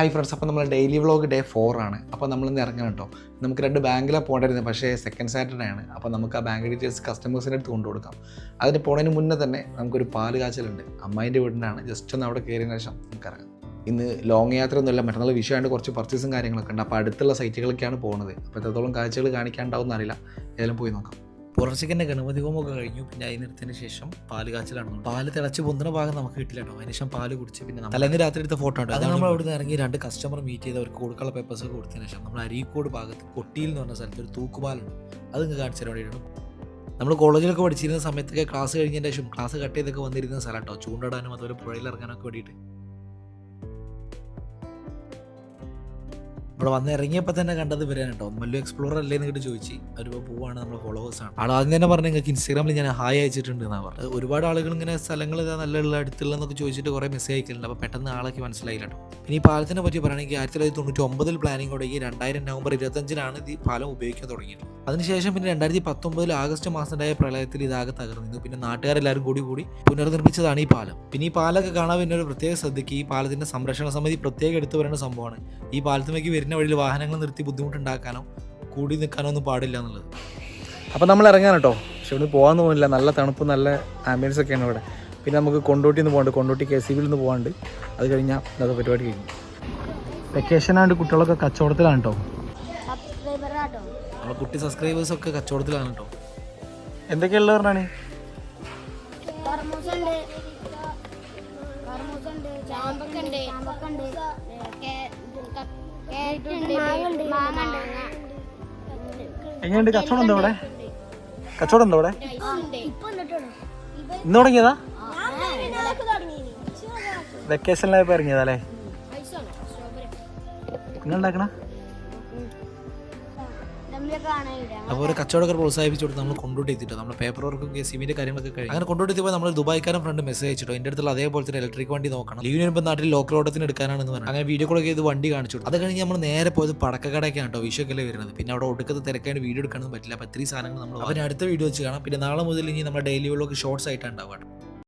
Hi friends അപ്പോൾ നമ്മൾ daily vlog day four ആണ്. അപ്പോൾ നമ്മൾ ഇന്ന് ഇറങ്ങണം കേട്ടോ. നമുക്ക് രണ്ട് ബാങ്കിലാണ് പോകേണ്ടിരുന്നത് പക്ഷേ സെക്കൻഡ് സാറ്റർഡേ ആണ്. അപ്പോൾ നമുക്ക് ആ ബാങ്ക് ഡീറ്റെയിൽസ് കസ്റ്റമേഴ്സിന്റെ അടുത്ത് കൊണ്ടു കൊടുക്കാം. അതിന് പോണതിന് മുന്നേ തന്നെ നമുക്കൊരു പാൽ കാച്ചലുണ്ട്. അമ്മായിന്റെ വീടിനാണ്. ജസ്റ്റ് ഒന്ന് അവിടെ കയറിയതിന് ശേഷം നമുക്ക് ഇറങ്ങാം ഇന്ന് ലോങ് യാത്രയൊന്നുമില്ല മറ്റന്നാൾ വിഷയമായിട്ട് കുറച്ച് പർച്ചേസും കാര്യങ്ങളൊക്കെ ഉണ്ട്. അപ്പോൾ അടുത്തുള്ള സൈറ്റുകളൊക്കെയാണ് പോകുന്നത് അപ്പോൾ എത്രത്തോളം കാഴ്ചകൾ കാണിക്കാണ്ടാവും എന്നറിയില്ല ഏതായാലും പോയി നോക്കാം. പുറച്ചയ്ക്ക് തന്നെ ഗണപതി ഹോമൊക്കെ കഴിഞ്ഞു. പിന്നെ അതിന് എടുത്തതിന് ശേഷം പാൽ കാച്ചിലാണ്. പാൽ തിളച്ച് പൊന്തുന്ന ഭാഗം നമുക്ക് കിട്ടില്ല കേട്ടോ അതിന് ശേഷം പാൽ കുടിച്ച് പിന്നെ തലേന്ന് രാത്രി എടുത്ത ഫോട്ടോ ഉണ്ട് അത് നമ്മൾ അവിടെ നിന്ന് ഇറങ്ങി രണ്ട് കസ്റ്റമർ മീറ്റ് ചെയ്ത് അവർക്ക് കൊടുക്കാനുള്ള പേപ്പേഴ്സ് ഒക്കെ കൊടുത്തതിന് ശേഷം നമ്മൾ അരീക്കോട് ഭാഗത്ത് കൊട്ടിയിൽ എന്ന് പറഞ്ഞ സ്ഥലത്ത് ഒരു തൂക്കുപാലുണ്ട്. അത് നിങ്ങൾക്ക് കാണിച്ചു തരാൻ വേണ്ടിയിട്ടാണ് നമ്മൾ കോളേജിലൊക്കെ പഠിച്ചിരുന്ന സമയത്തൊക്കെ ക്ലാസ് കഴിഞ്ഞതിന് ശേഷം ക്ലാസ് കട്ട് ചെയ്തൊക്കെ വന്നിരുന്ന സ്ഥലം കേട്ടോ ചൂണ്ടിടാനും അതുപോലെ പുഴയിൽ ഇറങ്ങാനൊക്കെ വേണ്ടിയിട്ട്. ഇവിടെ വന്ന് ഇറങ്ങിയപ്പോൾ തന്നെ കണ്ടത് വരാൻ കേട്ടോ. മല്ലു എക്സ്പ്ലോറർ അല്ലേ എന്നിട്ട് ചോദിച്ചു. അവരിപ്പോൾ പോവാണ് നമ്മൾ ഫോളോവേഴ്സ് ആണ്. ആൾ ആദ്യം തന്നെ പറഞ്ഞു നിങ്ങൾക്ക് ഇൻസ്റ്റാഗ്രാമിൽ ഞാൻ ഹായ് അയച്ചിട്ടുണ്ട് എന്നാണ് പറഞ്ഞത്. ഒരുപാട് ആളുകൾ ഇങ്ങനെ സ്ഥലങ്ങൾ നല്ല ഉള്ള അടുത്തുള്ളതെന്നൊക്കെ ചോദിച്ചിട്ട് കുറേ മെസ്സേജ് അയക്കലുണ്ട് അപ്പോൾ പെട്ടെന്ന് ആളൊക്കെ മനസ്സിലായില്ല കേട്ടോ. ഇനി പാലത്തിനെ പറ്റി പറയുകയാണെങ്കിൽ ആയിരത്തി തൊള്ളായിരത്തി തൊണ്ണൂറ്റി ഒമ്പതിൽ പ്ലാനിങ് തുടങ്ങി. രണ്ടായിരം നവംബർ ഇരുപത്തഞ്ചിനാണ് ഇത് ഈ പാലം ഉപയോഗിക്കാൻ തുടങ്ങിയത്. അതിനുശേഷം പിന്നെ രണ്ടായിരത്തി പത്തൊമ്പതിൽ ആഗസ്റ്റ് മാസത്തിലായ പ്രളയത്തിൽ ഇതാകെ തകർന്നിരുന്നു പിന്നെ നാട്ടുകാരെല്ലാവരും കൂടി കൂടി പുനർനിർമ്മിച്ചതാണ് ഈ പാലം. പിന്നെ ഈ പാലമൊക്കെ കാണാൻ പിന്നെ ഒരു പ്രത്യേക ശ്രദ്ധയ്ക്ക് ഈ പാലത്തിന്റെ സംരക്ഷണ സമിതി പ്രത്യേകം എടുത്തു വരേണ്ട സംഭവമാണ്. ഈ പാലത്തിലേക്ക് വരുന്ന വഴിയിൽ വാഹനങ്ങൾ നിർത്തി ബുദ്ധിമുട്ടുണ്ടാക്കാനോ കൂടി നിൽക്കാനോ ഒന്നും പാടില്ല എന്നുള്ളത്. അപ്പോൾ നമ്മൾ ഇറങ്ങാൻ കേട്ടോ. പക്ഷെ ഇവിടെ പോകാൻ തോന്നില്ല നല്ല തണുപ്പ് നല്ല ആംബിയൻസ് ഒക്കെയാണ് ഇവിടെ. പിന്നെ നമുക്ക് കൊണ്ടോട്ടിന്ന് പോകണ്ട് കൊണ്ടോട്ടി കെ സി ബിയിൽ നിന്ന് പോകാണ്ട് അത് കഴിഞ്ഞാൽ ഇതൊക്കെ പരിപാടി കഴിഞ്ഞു. വെക്കേഷൻ ആണ്ട് കുട്ടികളൊക്കെ കച്ചവടത്തിലാണ് കേട്ടോ. നമ്മളെ കുട്ടി സബ്സ്ക്രൈബേഴ്സ് ഒക്കെ കച്ചവടത്തിലാണ് കേട്ടോ എന്തൊക്കെയുള്ള പറഞ്ഞാണ് എങ്ങനെയുണ്ട്? കച്ചവടം ഉണ്ടോ ഇവിടെ കച്ചവടം ഉണ്ടോ ഇവിടെ ഇന്ന് തുടങ്ങിയതാ? വെക്കേഷനിലായപ്പോ ഇറങ്ങിയതാ അല്ലേ? നിങ്ങൾ ഉണ്ടാക്കണ അപ്പോൾ ഒരു കച്ചവടക്കാർ പ്രോത്സാഹിപ്പിച്ചു കൊടുത്ത് നമ്മൾ കൊണ്ടുപോയി എത്തിട്ടോ. നമ്മൾ പേപ്പർ വർക്കും സിമിന്റെ കാര്യങ്ങളൊക്കെ കഴിഞ്ഞു. അങ്ങനെ കൊണ്ടുപോയി എത്തിയപ്പോൾ നമ്മൾ ദുബായിക്കാരൻ ഫ്രണ്ട് മെസ്സേജ് അയച്ചിട്ടോ. എന്റെ അടുത്തുള്ള അതേപോലെ തന്നെ ഇലക്ട്രിക് വണ്ടി നോക്കണം. ലീവിന് വരുമ്പോൾ നാട്ടിൽ ലോക്കൽ ഓട്ടത്തിന് എടുക്കാനാണെന്ന് പറഞ്ഞു. അങ്ങനെ വീഡിയോ കോളൊക്കെ ചെയ്ത് വണ്ടി കാണിച്ചു കൊടുത്തു. അത് കഴിഞ്ഞ് നമ്മൾ നേരെ പോയത് പടക്കക്കടയ്ക്കാണ് കേട്ടോ. വിഷയൊക്കെ വരുന്നത്. പിന്നെ അവിടെ ഒടുക്കത്തെ തിരക്കാണ്ട് വീഡിയോ എടുക്കാനൊന്നും പറ്റില്ല. അപ്പോൾ ഇത്രയും സാധനങ്ങൾ നമ്മൾ അവന് അടുത്ത വീഡിയോ വെച്ച് കാണാം. പിന്നെ നാളെ മുതൽ ഇനി നമ്മുടെ ഡെയിലി വ്ളോഗ് ഷോർട്സ് ആയിട്ടാണ് ഉണ്ടാവുക